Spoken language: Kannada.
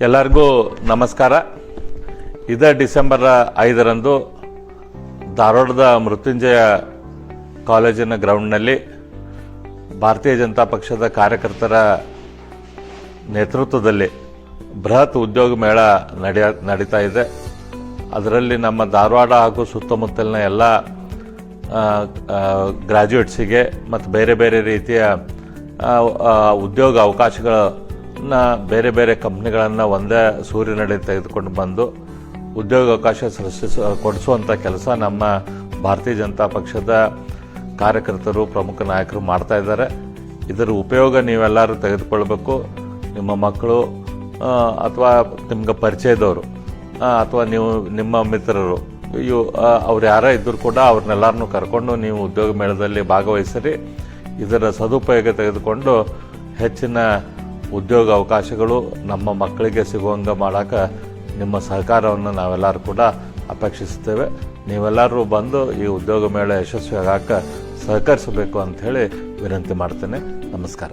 ಎಲ್ಲರಿಗೂ ನಮಸ್ಕಾರ. ಇದೇ ಡಿಸೆಂಬರ್ ಐದರಂದು ಧಾರವಾಡದ ಮೃತ್ಯುಂಜಯ ಕಾಲೇಜಿನ ಗ್ರೌಂಡ್ನಲ್ಲಿ ಭಾರತೀಯ ಜನತಾ ಪಕ್ಷದ ಕಾರ್ಯಕರ್ತರ ನೇತೃತ್ವದಲ್ಲಿ ಬೃಹತ್ ಉದ್ಯೋಗ ಮೇಳ ನಡೆಯ ನಡೀತಾ ಇದೆ. ಅದರಲ್ಲಿ ನಮ್ಮ ಧಾರವಾಡ ಹಾಗೂ ಸುತ್ತಮುತ್ತಲಿನ ಎಲ್ಲ ಗ್ರ್ಯಾಜುಯೇಟ್ಸಿಗೆ ಮತ್ತು ಬೇರೆ ಬೇರೆ ರೀತಿಯ ಉದ್ಯೋಗ ಆ, ಉದ್ಯೋಗ ಬೇರೆ ಬೇರೆ ಕಂಪ್ನಿಗಳನ್ನು ಒಂದೇ ಸೂರ್ಯನಡಿ ತೆಗೆದುಕೊಂಡು ಬಂದು ಉದ್ಯೋಗ ಅವಕಾಶ ಸೃಷ್ಟಿಸ ಕೊಡಿಸುವಂಥ ಕೆಲಸ ನಮ್ಮ ಭಾರತೀಯ ಜನತಾ ಪಕ್ಷದ ಕಾರ್ಯಕರ್ತರು, ಪ್ರಮುಖ ನಾಯಕರು ಮಾಡ್ತಾ ಇದ್ದಾರೆ. ಇದರ ಉಪಯೋಗ ನೀವೆಲ್ಲರೂ ತೆಗೆದುಕೊಳ್ಬೇಕು. ನಿಮ್ಮ ಮಕ್ಕಳು ಅಥವಾ ನಿಮ್ಗೆ ಪರಿಚಯದವರು ಅಥವಾ ನೀವು ನಿಮ್ಮ ಮಿತ್ರರು, ಇವು ಅವ್ರು ಯಾರೇ ಇದ್ದರೂ ಕೂಡ ಅವ್ರನ್ನೆಲ್ಲರನ್ನೂ ಕರ್ಕೊಂಡು ನೀವು ಉದ್ಯೋಗ ಮೇಳದಲ್ಲಿ ಭಾಗವಹಿಸಿರಿ. ಇದರ ಸದುಪಯೋಗ ತೆಗೆದುಕೊಂಡು ಹೆಚ್ಚಿನ ಉದ್ಯೋಗ ಅವಕಾಶಗಳು ನಮ್ಮ ಮಕ್ಕಳಿಗೆ ಸಿಗುವಂಗೆ ಮಾಡೋಕೆ ನಿಮ್ಮ ಸಹಕಾರವನ್ನು ನಾವೆಲ್ಲರೂ ಕೂಡ ಅಪೇಕ್ಷಿಸುತ್ತೇವೆ. ನೀವೆಲ್ಲರೂ ಬಂದು ಈ ಉದ್ಯೋಗ ಮೇಳ ಯಶಸ್ವಿ ಆಗಾಕ ಸಹಕರಿಸಬೇಕು ಅಂತ ಹೇಳಿ ವಿನಂತಿ ಮಾಡ್ತೇನೆ. ನಮಸ್ಕಾರ.